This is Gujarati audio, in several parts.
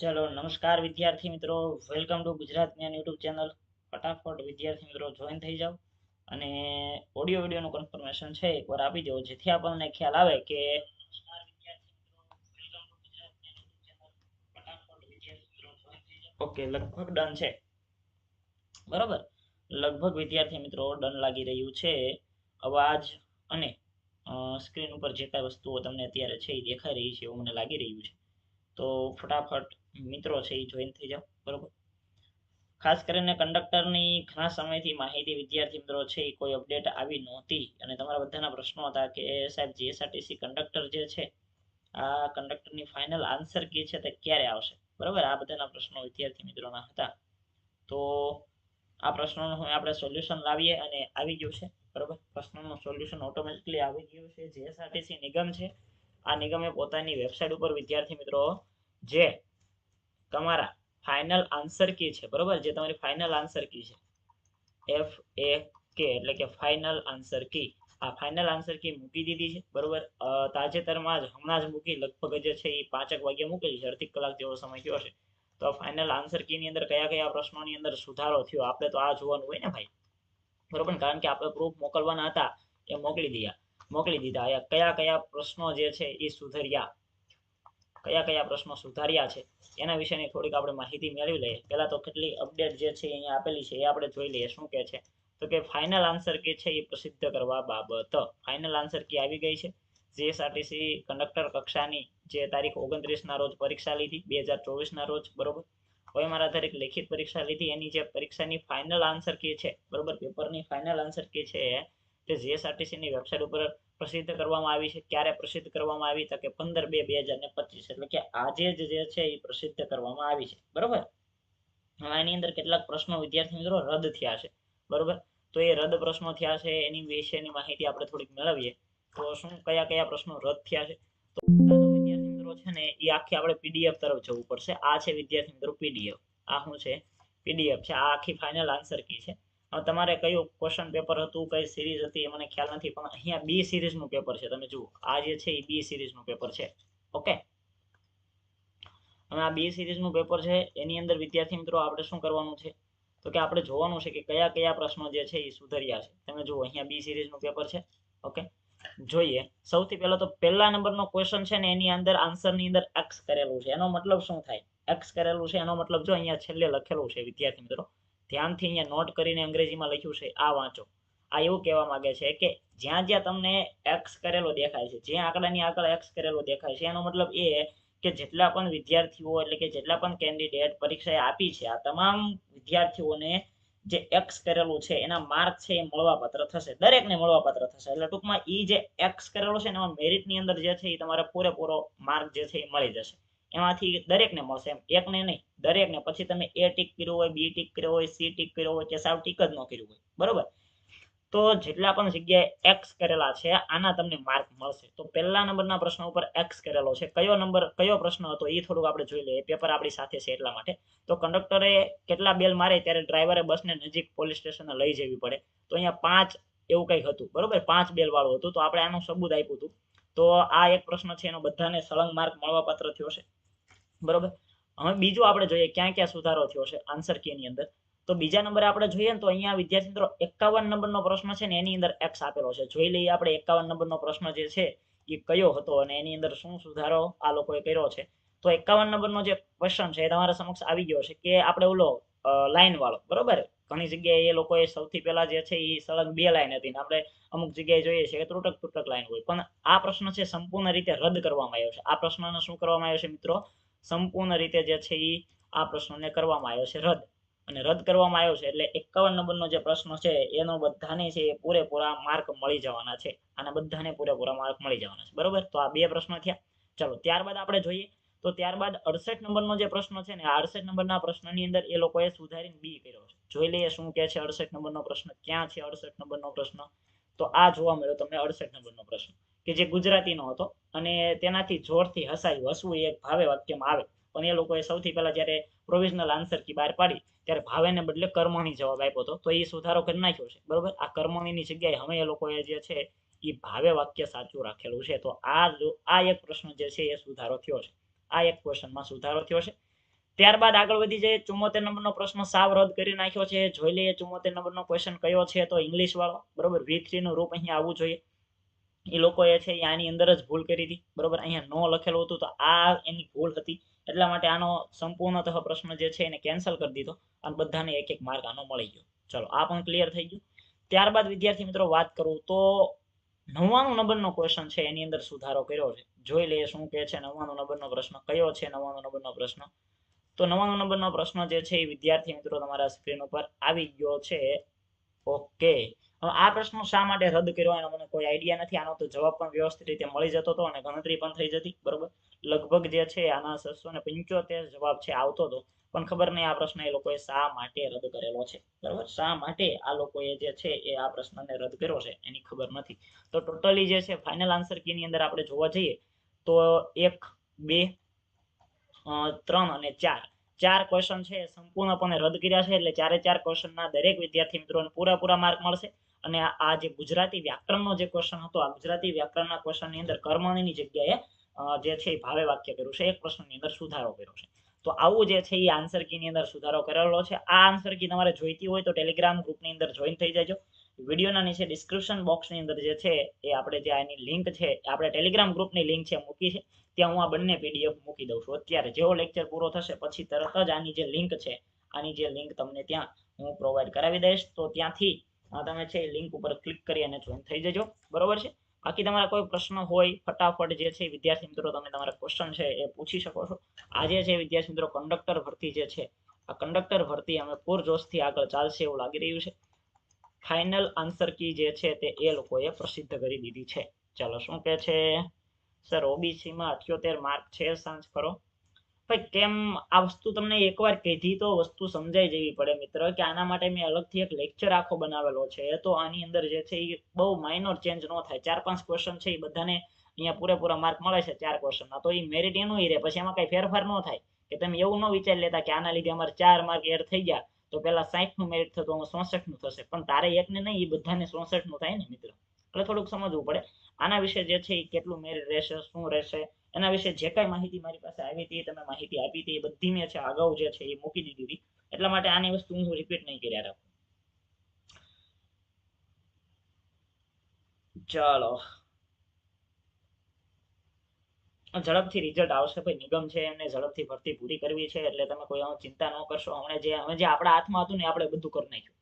ચલો, નમસ્કાર વિદ્યાર્થી મિત્રો. વેલકમ ટુ ગુજરાત જ્ઞાન યુટ્યુબ ચેનલ. ફટાફટ વિદ્યાર્થી મિત્રો જોઈન થઈ જાઓ. અને ઓડિયો વિડીયોનું કન્ફર્મેશન છે, એકવાર આપી દો જેથી આપણને ખ્યાલ આવે કે ઓકે, લગભગ ડન છે. બરાબર? લગભગ વિદ્યાર્થી મિત્રો ડન લાગી રહ્યું છે. અવાજ અને સ્ક્રીન ઉપર જે કાંઈ વસ્તુઓ તમને અત્યારે છે, એ દેખાઈ રહી છે, એવું મને લાગી રહ્યું છે. તો ફટાફટ મિત્રો છે એ જોઈન થઈ જાઓ, બરોબર? ખાસ કરીને કંડક્ટરની ઘણા સમયથી માહિતી વિદ્યાર્થી મિત્રો છે એ કોઈ અપડેટ આવી નહોતી અને તમારા બધાના પ્રશ્નો હતા કે સાહેબ જીએસઆરટીસી કંડક્ટર જે છે, આ કંડક્ટરની ફાઇનલ આન્સર કી છે તે ક્યારે આવશે? બરાબર? આ બધાના પ્રશ્નો વિદ્યાર્થી મિત્રોના હતા. તો આ પ્રશ્નોનું હવે આપણે સોલ્યુશન લાવીએ અને આવી ગયું છે, બરાબર? પ્રશ્નોનું સોલ્યુશન ઓટોમેટિકલી આવી ગયું છે. જીએસઆરટીસી નિગમ છે. આ નિગમે પોતાની વેબસાઇટ ઉપર વિદ્યાર્થી મિત્રો જે તમારા ફાઇનલ આન્સર કી છે, બરોબર? જે તમારી ફાઇનલ આન્સર કી છે. એફ એ કે એટલે કે ફાઇનલ આન્સર કી આ ફાઇનલ આન્સર કી મૂકી દીધી છે, બરોબર? તાજેતરમાં જ, હમણાં જ મૂકી, લગભગ જે છે એ પાંચેક વાગે મૂકેલી છે, અડધી કલાક જેવો સમય થયો છે. તો ફાઇનલ આન્સર કી ની અંદર કયા કયા પ્રશ્નોની અંદર સુધારો થયો, આપણે તો આ જોવાનું હોય ને ભાઈ? બરોબર? કારણ કે આપણે પ્રૂફ મોકલવાના હતા, એ મોકલી દીધા મોકલી દીધા. કયા કયા પ્રશ્નો જે છે એ સુધર્યા. કયા કયા પ્રશ્નો સુધાર્યા છે, એના વિશેની થોડીક આપણે માહિતી મેળવી લઈએ. પહેલાં તો કેટલી અપડેટ જે છે અહીંયા આપેલી છે, એ આપણે જોઈ લઈએ શું કે છે. તો કે ફાઇનલ આન્સર કે છે એ પ્રસિદ્ધ કરવા બાબત. ફાઇનલ આન્સર કી આવી ગઈ છે? જીએસઆરટીસી કંડક્ટર કક્ષાની જે તારીખ ઓગણત્રીસના રોજ પરીક્ષા લીધી, બે હજાર ચોવીસના રોજ, બરોબર? હવે મારા દરેક લેખિત પરીક્ષા લીધી, એની જે પરીક્ષાની ફાઇનલ આન્સર કી છે, બરોબર? પેપરની ફાઇનલ આન્સર કી છે તે જીએસઆરટીસીની વેબસાઇટ ઉપર પ્રસિદ્ધ કરવામાં આવી છે. ક્યારે પ્રસિદ્ધ કરવામાં આવી તો કે પંદર બે બે હજાર ને પચીસ એટલે કે આજે જ જે છે એ પ્રસિદ્ધ કરવામાં આવી છે. બરોબર? આની અંદર કેટલાક પ્રશ્નો વિદ્યાર્થી મિત્રો રદ થયા છે. બરોબર? તો એ રદ પ્રશ્નો થયા છે, એની વિશેની માહિતી આપણે થોડીક મેળવીએ. તો શું કયા કયા પ્રશ્નો રદ થયા છે? તો વિદ્યાર્થી મિત્રો છે ને, એ આખી આપણે પીડીએફ તરફ જવું પડશે. આ છે વિદ્યાર્થી મિત્રો પીડીએફ આ શું છે? પીડીએફ છે. આ આખી ફાઇનલ આન્સર કી છે. તમારે કયું ક્વેશ્ચન પેપર હતું, કઈ સિરીઝ હતી એ મને ખ્યાલ નથી, પણ અહીંયા બી સિરીઝનું પેપર છે. તમે જુઓ, આ જે છે એ બી સિરીઝનું પેપર છે. ઓકે હવે આ બી સિરીઝનું પેપર છે, એની અંદર વિદ્યાર્થી મિત્રો આપણે શું કરવાનું છે? તો કે આપણે જોવાનું છે કે કયા કયા પ્રશ્નો જે છે એ સુધર્યા છે. તમે જુઓ, અહીંયા બી સિરીઝનું પેપર છે. ઓકે જોઈએ. સૌથી પહેલા તો પહેલા નંબરનો ક્વેશ્ચન છે ને એની અંદર આન્સરની અંદર એક્સ કરેલું છે. એનો મતલબ શું થાય? એક્સ કરેલું છે, એનો મતલબ જો અહીંયા છેલ્લે લખેલું છે, વિદ્યાર્થી મિત્રો. ધ્યાનથી અહીંયા નોટ કરીને અંગ્રેજીમાં લખ્યું છે, આ વાંચો. આ એવું કહેવા માંગે છે કે જ્યાં જ્યાં તમને એક્સ કરેલો દેખાય છે, જે આંકડાની આગળ એક્સ કરેલો દેખાય છે, એનો મતલબ એ કે જેટલા પણ વિદ્યાર્થીઓ એટલે કે જેટલા પણ કેન્ડિડેટ પરીક્ષાએ આપી છે, આ તમામ વિદ્યાર્થીઓને જે એક્સ કરેલું છે, એના માર્ક છે એ મળવાપાત્ર થશે, દરેકને મળવાપાત્ર થશે. એટલે ટૂંકમાં એ જે એક્સ કરેલો છે એમાં મેરિટની અંદર જે છે એ તમારે પૂરેપૂરો માર્ક જે છે એ મળી જશે. એમાંથી દરેકને મળશે એમ. એકને નહીં, દરેકને. પછી તમે એ ટીક કર્યું હોય, બી ટીક કર્યો હોય, સી ટીક કર્યો હોય કે સાવ ટીક જ ન કર્યું હોય. બરોબર? તો જેટલા પણ જગ્યાએ એક્સ કરેલા છે, આના તમને માર્ક મળશે. તો પહેલા નંબરના પ્રશ્ન ઉપર એક્સ કરેલો છે. કયો નંબર, કયો પ્રશ્ન હતો એ થોડુંક આપણે જોઈ લઈએ. પેપર આપણી સાથે છે એટલા માટે. તો કંડક્ટરે કેટલા બેલ મારે ત્યારે ડ્રાઈવરે બસને નજીક પોલીસ સ્ટેશને લઈ જવી પડે. તો અહીંયા પાંચ એવું કંઈક હતું. બરોબર? પાંચ બેલ વાળું હતું. તો આપણે આનું સબૂત આપ્યું હતું. તો આ એક પ્રશ્ન છે, એનો બધાને સળંગ માર્ક મળવાપાત્ર થયો છે. બરોબર? હવે બીજું આપણે જોઈએ ક્યાં ક્યાં સુધારો થયો છે આન્સર કે ની અંદર. તો બીજા નંબરે આપણે જોઈએ ને તો અહીંયા વિદ્યાર્થી મિત્રો એકાવન નંબરનો પ્રશ્ન છે ને એની અંદર એક્સ આપેલો છે. જોઈ લઈએ આપણે એકાવન નંબરનો પ્રશ્ન જે છે એ કયો હતો અને એની અંદર શું સુધારો આ લોકોએ કર્યો છે. તો એકાવન નંબરનો જે ક્વેશ્ચન છે એ તમારા સમક્ષ આવી ગયો છે કે આપણે ઓલો લાઈન વાળો, બરોબર? ઘણી જગ્યાએ એ લોકોએ સૌથી પહેલા જે છે એ સળંગ બે લાઈન હતી ને આપણે અમુક જગ્યાએ જોઈએ છે કે તૂટક તૂટક લાઈન હોય. પણ આ પ્રશ્ન છે સંપૂર્ણ રીતે રદ કરવામાં આવ્યો છે. આ પ્રશ્નને શું કરવામાં આવ્યો છે મિત્રો? સંપૂર્ણ રીતે જે છે એ આ પ્રશ્નને કરવામાં આવ્યો છે રદ. અને રદ કરવામાં આવ્યો છે એટલે એકાવન નંબરનો જે પ્રશ્ન છે, એનો બધાને છે એ પૂરેપૂરા માર્ક મળી જવાના છે. અને બધાને પૂરેપૂરા માર્ક મળી જવાના છે. બરોબર? તો આ બે પ્રશ્નો થયા. ચલો, ત્યારબાદ આપણે જોઈએ. તો ત્યારબાદ અડસઠ નંબરનો જે પ્રશ્ન છે ને, આ અડસઠ નંબરના પ્રશ્નની અંદર એ લોકોએ સુધારીને બી કર્યો છે. જોઈ લઈએ શું કે છે અડસઠ નંબરનો પ્રશ્ન. ક્યાં છે અડસઠ નંબરનો પ્રશ્ન? તો આ જોવા મળ્યો તમને અડસઠ નંબરનો પ્રશ્ન. કે જે ગુજરાતીનો હતો અને તેનાથી જોરથી હસાયું. હસવું એક ભાવે વાક્યમાં આવે. પણ એ લોકોએ સૌથી પહેલા જ્યારે પ્રોવિઝનલ આન્સર કી બહાર પાડી, ત્યારે ભાવેને બદલે કર્મણી જવાબ આપ્યો હતો. તો એ સુધારો કરી નાખ્યો છે. બરોબર? આ કર્મણીની જગ્યાએ હવે એ લોકોએ જે છે એ ભાવે વાક્ય સાચું રાખેલું છે. તો આ આ એક પ્રશ્ન જે છે એ સુધારો થયો છે. આ એક ક્વેશ્ચનમાં સુધારો થયો છે. ત્યારબાદ આગળ વધી જઈએ. ચુમ્મોતેર નંબરનો પ્રશ્ન સાવ રદ કરી નાખ્યો છે. જોઈ લઈએ ચુમ્મોતેર નંબરનો ક્વેશ્ચન કયો છે તો ઇંગ્લિશ વાળો. બરોબર? વી થ્રી નું રૂપ અહીંયા આવવું જોઈએ. એ લોકોએ છે એ આની અંદર જ ભૂલ કરી હતી. બરોબર? અહીંયા નો લખેલું હતું, તો આ એની ભૂલ હતી. એટલા માટે આનો સંપૂર્ણતઃ પ્રશ્ન જે છે એને કેન્સલ કરી દીધો અને બધાને એક એક માર્ક આનો મળી ગયો. ચલો, આ પણ ક્લિયર થઈ ગયું. ત્યારબાદ, વિદ્યાર્થી મિત્રો, વાત કરું તો નવ્વાણું નંબરનો ક્વેશ્ચન છે એની અંદર સુધારો કર્યો છે. જોઈ લઈએ શું કે છે નવ્વાણું નંબરનો પ્રશ્ન. કયો છે નવ્વાણું નંબરનો પ્રશ્ન? તો નવ્વાણું નંબરનો પ્રશ્ન જે છે એ વિદ્યાર્થી મિત્રો તમારા સ્ક્રીન ઉપર આવી ગયો છે. ઓકે. આ પ્રશ્ન શા માટે રદ કર્યો? એનો મને કોઈ આઈડિયા નથી. આનો તો જવાબ પણ વ્યવસ્થિત રીતે મળી જતો હતો અને ગણતરી પણ થઈ જતી, બરોબર? લગભગ જે છે આના છસો ને પંચોતેર જવાબ છે, આવતો હતો. પણ ખબર નહીં આ પ્રશ્ન એ લોકોએ શા માટે રદ કરેલો છે? બરોબર? શા માટે આ લોકોએ જે છે એ આ પ્રશ્નને રદ કર્યો છે? એની ખબર નથી. તો ટોટલી જે છે ફાઇનલ આન્સર કીની અંદર આપણે જોવા જઈએ, તો એક, બે ત્રણ અને ચાર. ચાર ક્વેશ્ચન છે સંપૂર્ણપણે રદ કર્યા છે, એટલે ચારે ચાર ક્વેશ્ચનના દરેક વિદ્યાર્થી મિત્રોને પૂરેપૂરા માર્ક મળશે. અને આ- જે ગુજરાતી વ્યાકરણનો જે ક્વેશ્ચન હતો, આ ગુજરાતી વ્યાકરણના ક્વેશ્ચનની અંદર કર્મણીની જગ્યાએ જે છે એ ભાવે વાક્ય કર્યું છે. એક પ્રશ્નની અંદર સુધારો કર્યો છે. તો આવું જે છે એ આન્સર કીની અંદર સુધારો કરેલો છે. આ આન્સર કી તમારે જોઈતી હોય તો ટેલિગ્રામ ગ્રુપની અંદર જોઈન થઈ જજો. વિડીયોના નીચે ડિસ્ક્રિપ્શન બોક્સની અંદર જે છે એ આપણે જે આની લિંક છે, આપણે ટેલિગ્રામ ગ્રુપની લિંક છે મૂકી છે. ત્યાં હું આ બંને પીડીએફ મૂકી દઉં છું. અત્યારે જેવો લેક્ચર પૂરો થશે, પછી તરત જ આની જે લિંક છે, આની જે લિંક તમને ત્યાં હું પ્રોવાઈડ કરાવી દઈશ. તો ત્યાંથી તમે છે લિંક ઉપર ક્લિક કરી અને જોઈન થઈ જજો. બરોબર છે? બાકી તમારા કોઈ પ્રશ્ન હોય, ફટાફટ જે છે વિદ્યાર્થી મિત્રો, તમે તમારા ક્વેશ્ચન છે એ પૂછી શકો છો. આજે છે વિદ્યાર્થી મિત્રો કંડક્ટર ભરતી જે છે, આ કંડક્ટર ભરતી અમે પૂરજોશથી આગળ ચાલશે એવું લાગી રહ્યું છે. ફાઇનલ આન્સર કી જે છે તે એ લોકોએ પ્રસિદ્ધ કરી દીધી છે. ચાલો, શું કે છે? સર ઓબીસીમાં અઠ્યોતેર માર્ક છે, સાંજ કરો. ભાઈ કેમ આ વસ્તુ તમને એકવાર કીધી તો વસ્તુ સમજાઈ જવી પડે મિત્ર, કે આના માટે મેં અલગથી એક લેક્ચર આખો બનાવેલો છે. તો આની અંદર જે છે એ બહુ માઇનોર ચેન્જ ન થાય. ચાર પાંચ ક્વેશ્ચન છે એ બધાને અહીંયા પૂરેપૂરા માર્ક મળે છે ચાર ક્વેશ્ચનના તો એ મેરિટ એનું રહે. પછી એમાં કઈ ફેરફાર ન થાય. કે તમે એવું ન વિચારી લેતા કે આના લીધે અમારે ચાર માર્ક એડ થઈ ગયા, તો પેલા સાઠનું મેરિટ થતું હવે ચોસઠનું થશે. પણ તારે એકને નહીં એ બધાને ચોસઠનું થાય ને મિત્ર. એટલે થોડુંક સમજવું પડે. આના વિશે જે છે એ કેટલું મેરિટ રહેશે, શું રહેશે એના વિશે જે કાંઈ માહિતી મારી પાસે આવી હતી તમે માહિતી આપી હતી, એ બધી મેં છે અગાઉ જે છે એ મૂકી દીધી હતી. એટલા માટે આની વસ્તુ હું રિપીટ નહીં કર્યા રાખું ચાલો. ઝડપથી રિઝલ્ટ આવશે ભાઈ, નિગમ છે એમને ઝડપથી ભરતી પૂરી કરવી છે, એટલે તમે કોઈ ચિંતા ન કરશો. હમણાં જે, હવે જે આપણા હાથમાં હતું ને આપણે બધું કરી નાખ્યું.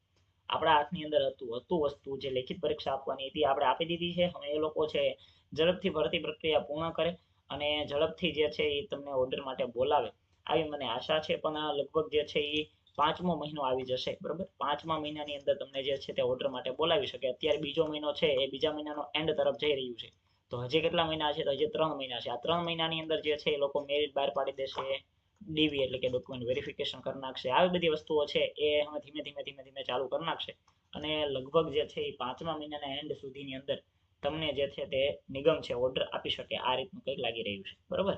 આપણા હાથની અંદર હતું હતું વસ્તુ જે લેખિત પરીક્ષા આપવાની હતી આપણે આપી દીધી છે. હવે એ લોકો છે ઝડપથી ભરતી પ્રક્રિયા પૂર્ણ કરે. અને ઝડપથી જે છે એ તમને ઓર્ડર માટે બોલાવે. આવી મને આશા છે, પણ આ લગભગ જે છે એ પાંચમો મહિનો આવી જશે, બરાબર? પાંચમા મહિનાની અંદર તમને જે છે તે ઓર્ડર માટે બોલાવી શકે. અત્યારે બીજો મહિનો છે, એ બીજા મહિનાનો એન્ડ તરફ જઈ રહ્યું છે. તો હજી કેટલા મહિના છે? તો હજી ત્રણ મહિના છે. આ ત્રણ મહિનાની અંદર જે છે એ લોકો મેરિટ બહાર પાડી દેશે ડીવી એટલે કે ડોક્યુમેન્ટ વેરિફિકેશન કરી નાખશે. આવી બધી વસ્તુઓ છે એ હવે ધીમે ધીમે ધીમે ધીમે ચાલુ કરી નાખશે. અને લગભગ જે છે એ પાંચમા મહિનાના એન્ડ સુધીની અંદર તમને જે છે તે નિગમ છે ઓર્ડર આપી શકે, આ રીતનું કંઈક લાગી રહ્યું છે. બરોબર?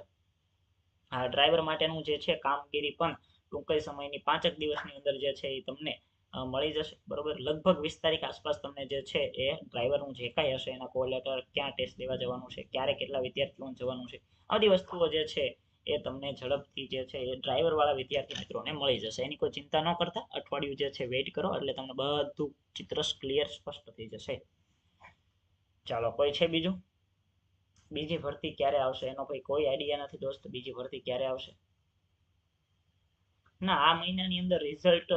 આ ડ્રાઈવર માટેનું જે છે કામગીરી પણ ટૂંક સમયની પાંચ જ દિવસની અંદર જે છે એ તમને મળી જશે. બરોબર? લગભગ વીસ તારીખ આસપાસ તમને જે છે એ ડ્રાઈવરનું જે કાંઈ હશે, એના કોલ લેટર ક્યાં ટેસ્ટ લેવા જવાનું છે, ક્યારે કેટલા વિદ્યાર્થીઓને જવાનું છે આ બધી વસ્તુઓ જે છે એ તમને ઝડપથી જે છે એ ડ્રાઈવર વાળા વિદ્યાર્થી મિત્રોને મળી જશે. એની કોઈ ચિંતા ન કરતા. અઠવાડિયું જે છે વેઇટ કરો એટલે તમને બધું ચિત્ર ક્લિયર સ્પષ્ટ થઈ જશે. ચાલો, કોઈ છે બીજું? બીજી ભરતી ક્યારે આવશે? એનો ભાઈ કોઈ આઈડિયા નથી દોસ્ત, બીજી ભરતી ક્યારે આવશે? ના, આ મહિનાની અંદર રિઝલ્ટ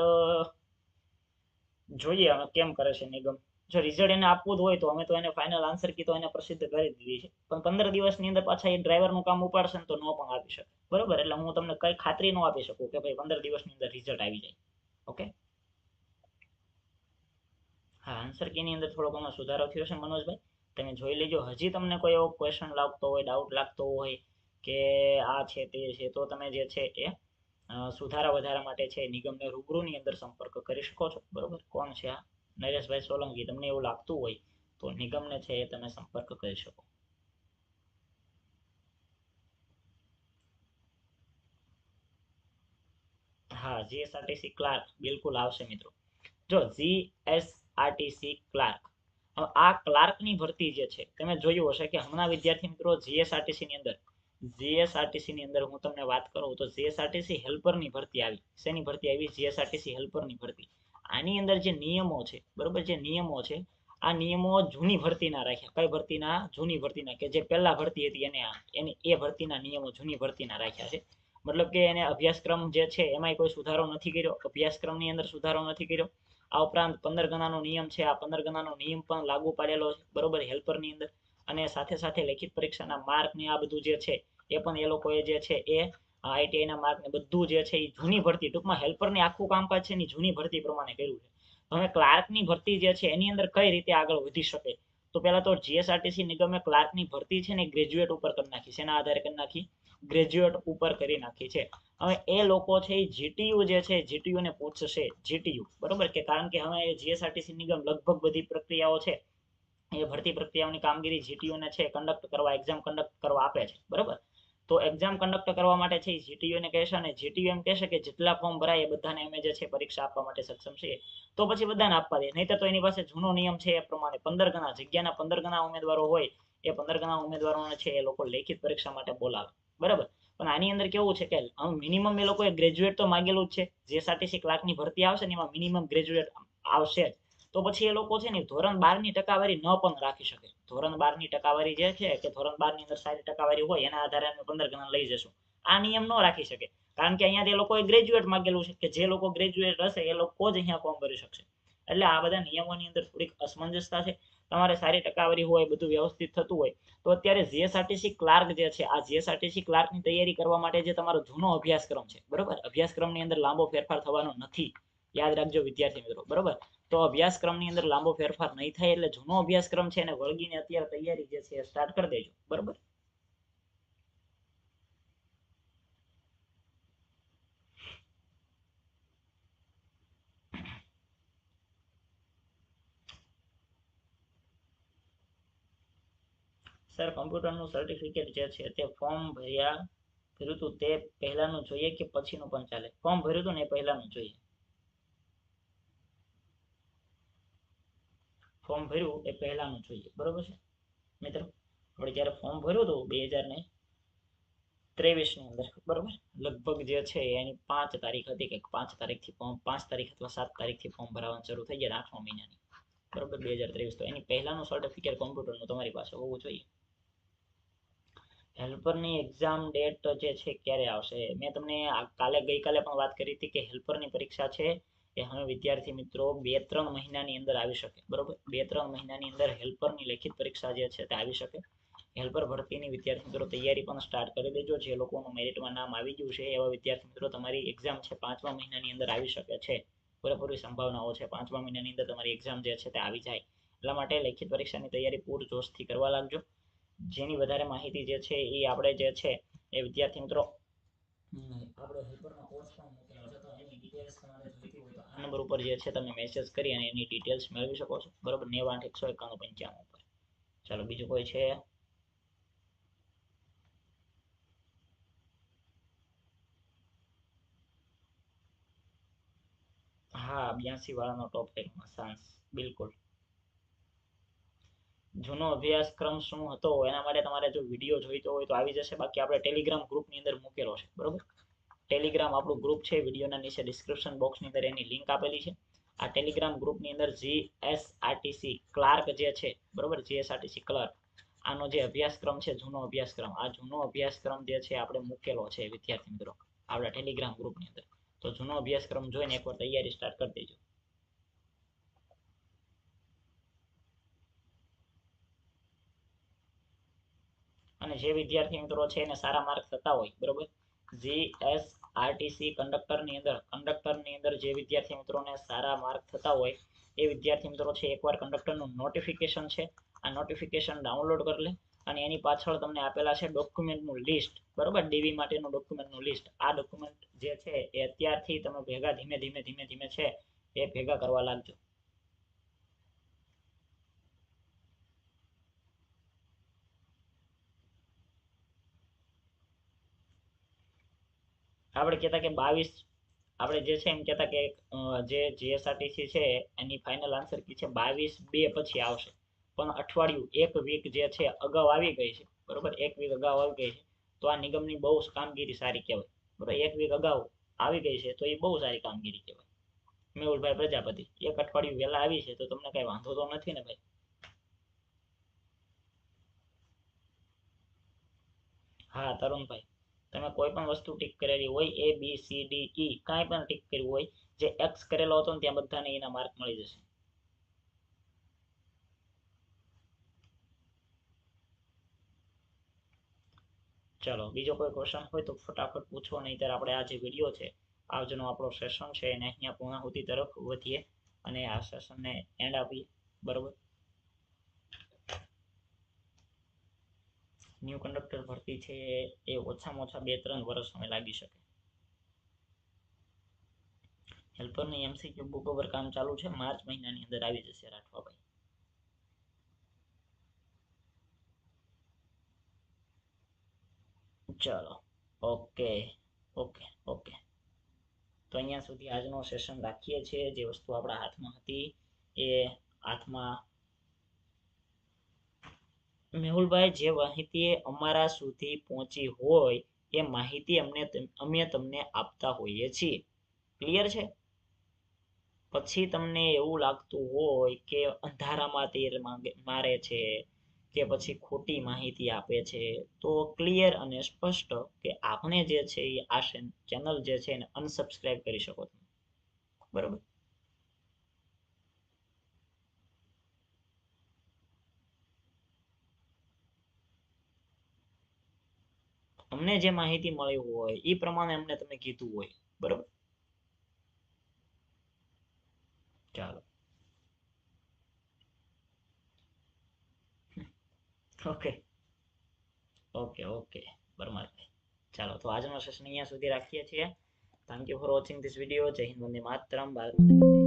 જોઈએ અમે કેમ કરે છે નિગમ. જો રિઝલ્ટ એને આપવું જ હોય તો અમે તો એને ફાઇનલ આન્સર કીધો એને પ્રસિદ્ધ કરી દીધી છે. પણ પંદર દિવસની અંદર પાછા એ ડ્રાઈવરનું કામ ઉપાડશે ને તો ન પણ આપી શકે. બરોબર? એટલે હું તમને કઈ ખાતરી ન આપી શકું કે ભાઈ પંદર દિવસની અંદર રિઝલ્ટ આવી જાય. ઓકે? હા આન્સર કીની અંદર થોડો ઘણો સુધારો થયો છે મનોજભાઈ. તમે જોઈ લેજો. હજી તમને કોઈ એવો ક્વેશ્ચન લાગતો હોય ડાઉટ લાગતો હોય કે આ છે તે છે, તો તમે જે છે એ સુધારા વધારા માટે છે નિગમને રૂબરૂની અંદર સંપર્ક કરી શકો છો. બરોબર? કોણ છે આ? નરેશભાઈ સોલંકી. તમને એવું લાગતું હોય તો નિગમને છે એ તમે સંપર્ક કરી શકો. હા જીએસઆરટીસી ક્લાર્ક બિલકુલ આવશે મિત્રો. જો જીએસઆરટીસી ક્લાર્ક આ ક્લાર્કની ભરતી જે છે, તમે જોયું હશે કે હમણાં વિદ્યાર્થી મિત્રો જીએસઆરટીસી ની અંદર, જીએસઆરટીસી ની અંદર હું તમને વાત કરું તો જીએસઆરટીસી હેલ્પરની ભરતી આવી. શેની ભરતી આવી? જીએસઆરટીસી હેલ્પરની ભરતી. આની અંદર જે નિયમો છે, બરોબર જે નિયમો છે, આ નિયમો જૂની ભરતીના રાખ્યા. કઈ ભરતીના? જૂની ભરતીના, કે જે પહેલા ભરતી હતી એને એની એ ભરતીના નિયમો જૂની ભરતીના રાખ્યા છે. મતલબ કે એને અભ્યાસક્રમ જે છે, એમાંય કોઈ સુધારો નથી કર્યો. અભ્યાસક્રમની અંદર સુધારો નથી કર્યો. આ ઉપરાંત પંદર ગણાનો નિયમ છે. આ પંદર ગણાનો નિયમ પણ લાગુ પાડેલો છે. બરોબર હેલ્પરની અંદર. અને સાથે સાથે લેખિત પરીક્ષાના માર્ક ને આ બધું જે છે, એ પણ એ લોકોએ જે છે, એ આઈટીઆઈના માર્ક બધું જે છે, એ જૂની ભરતી, ટૂંકમાં હેલ્પરની આખું કામકાજ છે એની જૂની ભરતી પ્રમાણે કર્યું છે. હવે ક્લાર્કની ભરતી જે છે, એની અંદર કઈ રીતે આગળ વધી શકે? તો પહેલા તો જીએસઆરટીસી નિગમે ક્લાર્કની ભરતી છે ને ગ્રેજ્યુએટ ઉપર કરી નાખી છે. એના આધારે કરી નાખી. ગ્રેજ્યુએટ ઉપર કરી નાખી છે. હવે એ લોકો છે એ જીટીયુ જે છે જીટીયુ ને પૂછશે જીટીયુ બરોબર કે કારણ કે હવે જીએસઆરટીસી નિગમ લગભગ બધી પ્રક્રિયાઓ છે, એ ભરતી પ્રક્રિયાઓની કામગીરી જીટીયુ ને છે કન્ડક્ટ કરવા એક્ઝામ કન્ડક્ટ કરવા આપે છે. બરોબર? તો એક્ઝામ કન્ડક્ટ કરવા માટે છે જીટીયુ ને કહેશે અને જીટીયુ એમ કહેશે કે જેટલા ફોર્મ ભરાય એ બધાને અમે જે છે પરીક્ષા આપવા માટે સક્ષમ છીએ. તો પછી બધાને આપવા દે. નહીતર તો એની પાસે જૂનો નિયમ છે એ પ્રમાણે પંદર ગણા જગ્યાના પંદર ગણા ઉમેદવારો હોય, એ પંદર ગણા ઉમેદવારોને છે એ લોકો લેખિત પરીક્ષા માટે બોલાવે. બરાબર? પણ આની અંદર કેવું છે કે મિનિમમ એ લોકોએ ગ્રેજ્યુએટ તો માંગેલું જ છે. જીએસઆરટીસી લાખની ભરતી આવશે ને એમાં મિનિમમ ગ્રેજ્યુએટ આવશે જ. તો પછી એ લોકો છે ને ધોરણ બારની ટકાવારી ન પણ રાખી શકે. ધોરણ બારની ટકાવારી જે છે કે ધોરણ બારની અંદર સારી ટકાવારી હોય એના આધારે અમે પંદર ગણા લઈ જશું. આ નિયમ ન રાખી શકે. કારણ કે અહીંયા એ લોકોએ ગ્રેજ્યુએટ માંગેલું છે કે જે લોકો ગ્રેજ્યુએટ હશે એ લોકો જ અહીંયા ફોર્મ ભરી શકશે. એટલે આ બધા નિયમોની અંદર થોડીક અસમંજસતા છે. તમારે સારી ટકાવારી હોય, બધું વ્યવસ્થિત થતું હોય, તો અત્યારે જીએસઆરટીસી ક્લાર્ક જે છે, આ જીએસઆરટીસી ક્લાર્કની તૈયારી કરવા માટે જે તમારો જૂનો અભ્યાસક્રમ છે, બરોબર? અભ્યાસક્રમની અંદર લાંબો ફેરફાર થવાનો નથી. યાદ રાખજો, વિદ્યાર્થી મિત્રો, બરોબર? તો અભ્યાસક્રમની અંદર લાંબો ફેરફાર નહીં થાય એટલે જૂનો અભ્યાસક્રમ છે એને વળગીને અત્યારે તૈયારી જે છે સ્ટાર્ટ કરી દેજો, બરોબર? સર, કમ્પ્યુટરનું સર્ટિફિકેટ જે છે તે ફોર્મ ભર્યા ભર્યું હતું. તે પહેલાનું જોઈએ કે પછીનું પણ ચાલે? ફોર્મ ભર્યું હતું ને એ પહેલાનું જોઈએ. ફોર્મ ભર્યું એ પહેલાનું જોઈએ. બરોબર છે? મિત્રો આપણે જ્યારે ફોર્મ ભર્યું હતું બે હજાર ને ત્રેવીસની અંદર, બરોબર? લગભગ જે છે એની પાંચ તારીખ હતી કે પાંચ તારીખથી ફોર્મ પાંચ તારીખ અથવા સાત તારીખથી ફોર્મ ભરાવાનું શરૂ થઈ ગયા આઠમા મહિનાની. બરોબર? બે હજાર ત્રેવીસ તો એની પહેલાનું સર્ટિફિકેટ કોમ્પ્યુટરનું તમારી પાસે હોવું જોઈએ. હેલ્પરની એક્ઝામ ડેટ જે છે ક્યારે આવશે? મેં તમને કાલે ગઈકાલે પણ વાત કરી હતી કે હેલ્પરની પરીક્ષા છે એ હવે વિદ્યાર્થી મિત્રો બે ત્રણ મહિનાની અંદર આવી શકે. બરોબર? બે ત્રણ મહિનાની અંદર હેલ્પરની લેખિત પરીક્ષા જે છે તે આવી શકે. હેલ્પર ભરતીની વિદ્યાર્થી મિત્રો તૈયારી પણ સ્ટાર્ટ કરી દેજો. જે લોકોનું મેરિટમાં નામ આવી ગયું છે એવા વિદ્યાર્થી મિત્રો તમારી એક્ઝામ છે પાંચમા મહિનાની અંદર આવી શકે છે. પૂરેપૂરી સંભાવનાઓ છે. પાંચમા મહિનાની અંદર તમારી એક્ઝામ જે છે તે આવી જાય. એટલા માટે લેખિત પરીક્ષાની તૈયારી પૂરજોશથી કરવા લાગજો. જેની વધારે માહિતી જે છે એ આપણે જે છે એ વિદ્યાર્થી મિત્રો આપણે હેલ્પરનો કોર્સ પણ મૂકેલો છે તો એની ડિટેલ્સ તમારે જોઈતી હોય તો આ નંબર ઉપર જે છે તમે મેસેજ કરી અને એની ડિટેલ્સ મેળવી શકો છો. બરોબર? નેવું આઠ એકસો એકાણું પંચાણું ઉપર. ચાલો બીજું કોઈ છે? હા બ્યાસી વાળાનો ટોપ ટેકમાં સાયન્સ બિલકુલ. જૂનો અભ્યાસક્રમ શું હતો, એના માટે તમારે જો વીડિયો જોઈતો હોય તો આવી જશે. બાકી આપણે ટેલિગ્રામ ગ્રુપની અંદર મૂકેલો છે, બરોબર? ટેલિગ્રામ આપણું ગ્રુપ છે વિડીયોના નીચે ડિસ્ક્રિપ્શન બોક્સની અંદર એની લિંક આપેલી છે. આ ટેલિગ્રામ ગ્રુપની અંદર જી એસ આરટીસી ક્લાર્ક જે છે, બરોબર? જીએસઆરટીસી ક્લાર્ક આનો જે અભ્યાસક્રમ છે, જૂનો અભ્યાસક્રમ. આ જૂનો અભ્યાસક્રમ જે છે, આપણે મૂકેલો છે, વિદ્યાર્થી મિત્રો, આપણા ટેલિગ્રામ ગ્રુપની અંદર. તો જૂનો અભ્યાસક્રમ જોઈને એકવાર તૈયારી સ્ટાર્ટ કરી દેજો. અને જે વિદ્યાર્થી મિત્રો છે એને સારા માર્ક થતા હોય, બરોબર? જી એસ આરટીસી કંડક્ટરની અંદર કંડક્ટરની અંદર જે વિદ્યાર્થી મિત્રોને સારા માર્ક થતા હોય, એ વિદ્યાર્થી મિત્રો છે એકવાર કંડક્ટરનું નોટિફિકેશન છે, આ નોટિફિકેશન ડાઉનલોડ કરી લે અને એની પાછળ તમને આપેલા છે ડોક્યુમેન્ટનું લિસ્ટ, બરોબર? ડીવી માટેનું ડોક્યુમેન્ટનું લિસ્ટ. આ ડોક્યુમેન્ટ જે છે એ અત્યારથી તમે ભેગા ધીમે ધીમે ધીમે ધીમે છે એ ભેગા કરવા લાગજો. આપણે કહેતા કે બાવીસ, આપણે જે છે એમ કહેતા કે જે જીએસઆરટીસી છે, એની ફાઇનલ આન્સર કી છે બાવીસ બે પછી આવશે. પણ અઠવાડિયું, એક વીક જે છે, અગાઉ આવી ગઈ છે. બરોબર? એક વીક અગાઉ આવી ગઈ છે. તો આ નિગમની બહુ કામગીરી સારી કહેવાય. બરોબર? એક વીક અગાઉ આવી ગઈ છે, તો એ બહુ સારી કામગીરી કહેવાય. મેહુલભાઈ પ્રજાપતિ, એક અઠવાડિયું વહેલા આવી છે, તો તમને કઈ વાંધો તો નથી ને ભાઈ? હા, તરુણભાઈ. તમે કોઈ પણ વસ્તુ ટીક કરેલી હોય એ બી સી ડી ઈ કાંઈ પણ ટીક કર્યું હોય, જે એક્સ કરેલો હતો ને ત્યાં બધાને એના માર્ક મળી જશે. ચલો, બીજો કોઈ ક્વેશ્ચન હોય તો ફટાફટ પૂછો, નહીંતર આપણે આ જે વીડિયો છે, આજનો આપણો સેશન છે, એને અહીંયા પૂર્ણાહુતિ તરફ વધીએ. અને આ સેશનને એન્ડ આપીએ. બરોબર? ન્યૂ કંડક્ટર ભરતી છે એ ઓછામાં ઓછા બે ત્રણ વર્ષ સમય લાગી શકે. હેલ્પરની એમસીક્યુ બુક ઉપર કામ ચાલુ છે, માર્ચ મહિનાની અંદર આવી જશે રાઠવાભાઈ. ચલો, ઓકે ઓકે ઓકે. તો અહીંયા સુધી આજનો સેશન રાખીએ છીએ. જે વસ્તુ આપણા હાથમાં હતી એ હાથમાં મેહુલભાઈ, જે માહિતી અમારા સુધી પહોંચી હોય એ માહિતી અમને અમે તમને આપતા હોઈએ છીએ. ક્લિયર છે? પછી તમને એવું લાગતું હોય કે અંધારામાં તીર મારે છે કે પછી ખોટી માહિતી આપે છે, તો ક્લિયર અને સ્પષ્ટ કે આપણે જે છે એ આ ચેનલ જે છે એને અનસબસ્ક્રાઇબ કરી શકો તમે બરોબર? અમને જે માહિતી મળી હોય એ પ્રમાણે અમને તમે કીધું હોય, બરોબર? ચાલો. ઓકે. Okay okay. પરમારભાઈ ચાલો, તો આજનો સેશન અહીંયા સુધી રાખીએ છીએ. Thank you for watching this video Jai Hind, Vande Mataram. Bharat